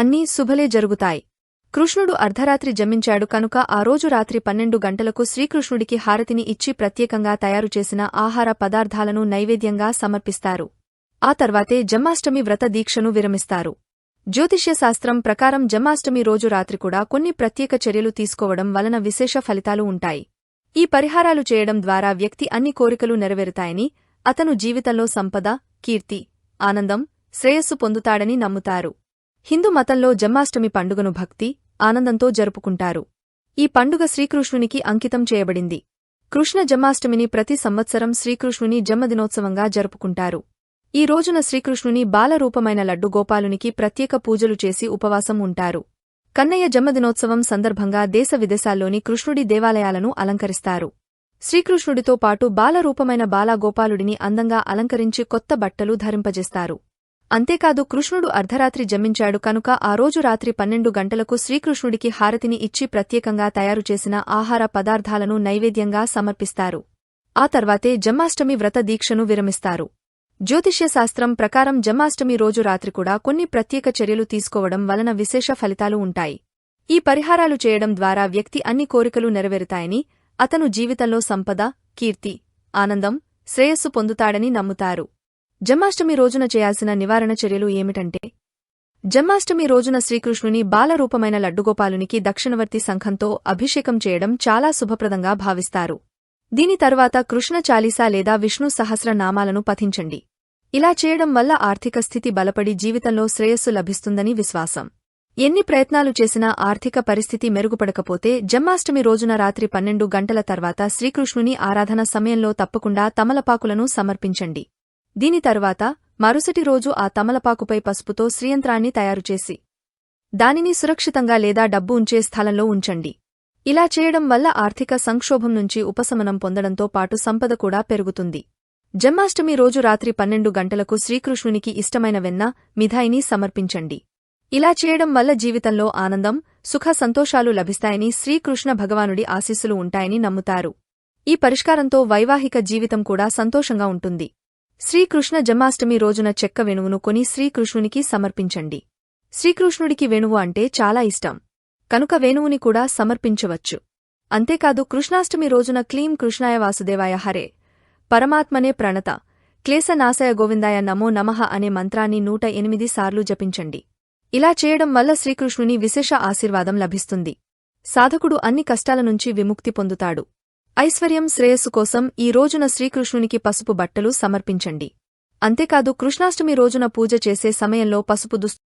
అన్నీ శుభలే జరుగుతాయి. కృష్ణుడు అర్ధరాత్రి జమించాడు కనుక ఆ రోజు రాత్రి పన్నెండు గంటలకు శ్రీకృష్ణుడికి హారతిని ఇచ్చి ప్రత్యేకంగా తయారుచేసిన ఆహార పదార్థాలను నైవేద్యంగా సమర్పిస్తారు. ఆ తర్వాతే జన్మాష్టమి వ్రత దీక్షను విరమిస్తారు. జ్యోతిష్యశాస్త్రం ప్రకారం జన్మాష్టమి రోజు రాత్రి కూడా కొన్ని ప్రత్యేక చర్యలు తీసుకోవడం వలన విశేష ఫలితాలు ఉంటాయి. ఈ పరిహారాలు చేయడం ద్వారా వ్యక్తి అన్ని కోరికలు నెరవేరుతాయని అతను జీవితంలో సంపద కీర్తి ఆనందం శ్రేయస్సు పొందుతాడని నమ్ముతారు. హిందూ మతంలో జన్మాష్టమి పండుగను భక్తి ఆనందంతో జరుపుకుంటారు. ఈ పండుగ శ్రీకృష్ణునికి అంకితం చేయబడింది. కృష్ణ జన్మాష్టమిని ప్రతి సంవత్సరం శ్రీకృష్ణుని జన్మదినోత్సవంగా జరుపుకుంటారు. ఈ రోజున శ్రీకృష్ణుని బాలరూపమైన లడ్డు గోపాలునికి ప్రత్యేక పూజలు చేసి ఉపవాసం ఉంటారు. కన్నయ్య జన్మదినోత్సవం సందర్భంగా దేశ విదేశాల్లోని కృష్ణుడి దేవాలయాలను అలంకరిస్తారు. శ్రీకృష్ణుడితో పాటు బాలరూపమైన బాలాగోపాలుడిని అందంగా అలంకరించి కొత్త బట్టలు ధరింపజేస్తారు. అంతేకాదు కృష్ణుడు అర్ధరాత్రి జమించాడు కనుక ఆ రోజు రాత్రి పన్నెండు గంటలకు శ్రీకృష్ణుడికి హారతిని ఇచ్చి ప్రత్యేకంగా తయారుచేసిన ఆహార పదార్థాలను నైవేద్యంగా సమర్పిస్తారు. ఆ తర్వాతే జన్మాష్టమి వ్రత దీక్షను విరమిస్తారు. జ్యోతిష్యశాస్త్రం ప్రకారం జన్మాష్టమి రోజు రాత్రి కూడా కొన్ని ప్రత్యేక చర్యలు తీసుకోవడం వలన విశేష ఫలితాలు ఉంటాయి. ఈ పరిహారాలు చేయడం ద్వారా వ్యక్తి అన్ని కోరికలు నెరవేరుతాయని అతను జీవితంలో సంపద కీర్తి ఆనందం శ్రేయస్సు పొందుతాడని నమ్ముతారు. జన్మాష్టమి రోజున చేయాల్సిన నివారణ చర్యలు ఏమిటంటే జన్మాష్టమి రోజున శ్రీకృష్ణుని బాలరూపమైన లడ్డుగోపాలునికి దక్షిణవర్తి సంఘంతో అభిషేకం చేయడం చాలా శుభప్రదంగా భావిస్తారు. దీని తరువాత కృష్ణ చాలీసా లేదా విష్ణు సహస్ర నామాలను పఠించండి. ఇలా చేయడం వల్ల ఆర్థిక స్థితి బలపడి జీవితంలో శ్రేయస్సు లభిస్తుందని విశ్వాసం. ఎన్ని ప్రయత్నాలు చేసినా ఆర్థిక పరిస్థితి మెరుగుపడకపోతే జన్మాష్టమి రోజున రాత్రి పన్నెండు గంటల తర్వాత శ్రీకృష్ణుని ఆరాధన సమయంలో తప్పకుండా తమలపాకులను సమర్పించండి. దీని తరువాత మరుసటి రోజు ఆ తమలపాకుపై పసుపుతో శ్రీయంత్రాన్ని తయారుచేసి దానిని సురక్షితంగా లేదా డబ్బు ఉంచే స్థలంలో ఉంచండి. ఇలా చేయడం వల్ల ఆర్థిక సంక్షోభం నుంచి ఉపశమనం పొందడంతో పాటు సంపద కూడా పెరుగుతుంది. జన్మాష్టమి రోజు రాత్రి పన్నెండు గంటలకు శ్రీకృష్ణునికి ఇష్టమైన వెన్న మిఠాయిని సమర్పించండి. ఇలా చేయడం వల్ల జీవితంలో ఆనందం సుఖ సంతోషాలు లభిస్తాయని శ్రీకృష్ణ భగవానుడి ఆశీస్సులు ఉంటాయని నమ్ముతారు. ఈ పరిష్కారంతో వైవాహిక జీవితం కూడా సంతోషంగా ఉంటుంది. శ్రీకృష్ణ జన్మాష్టమి రోజున చెక్క వెణువును కొని శ్రీకృష్ణునికి సమర్పించండి. శ్రీకృష్ణుడికి వేణువు అంటే చాలా ఇష్టం. కనుక వేణువుని కూడా సమర్పించవచ్చు. అంతేకాదు కృష్ణాష్టమి రోజున క్లీం కృష్ణాయ వాసుదేవాయ హరే. పరమాత్మనే ప్రణత. క్లేశనాశయ గోవిందాయ నమో నమః అనే మంత్రాన్ని నూట ఎనిమిది సార్లు జపించండి. ఇలా చేయడం వల్ల శ్రీకృష్ణుని విశేష ఆశీర్వాదం లభిస్తుంది. సాధకుడు అన్ని కష్టాల నుంచి విముక్తి పొందుతాడు. ఐశ్వర్యం శ్రేయస్సు కోసం ఈ రోజున శ్రీకృష్ణునికి పసుపు బట్టలు సమర్పించండి. అంతేకాదు కృష్ణాష్టమి రోజున పూజ చేసే సమయంలో పసుపు దుస్తు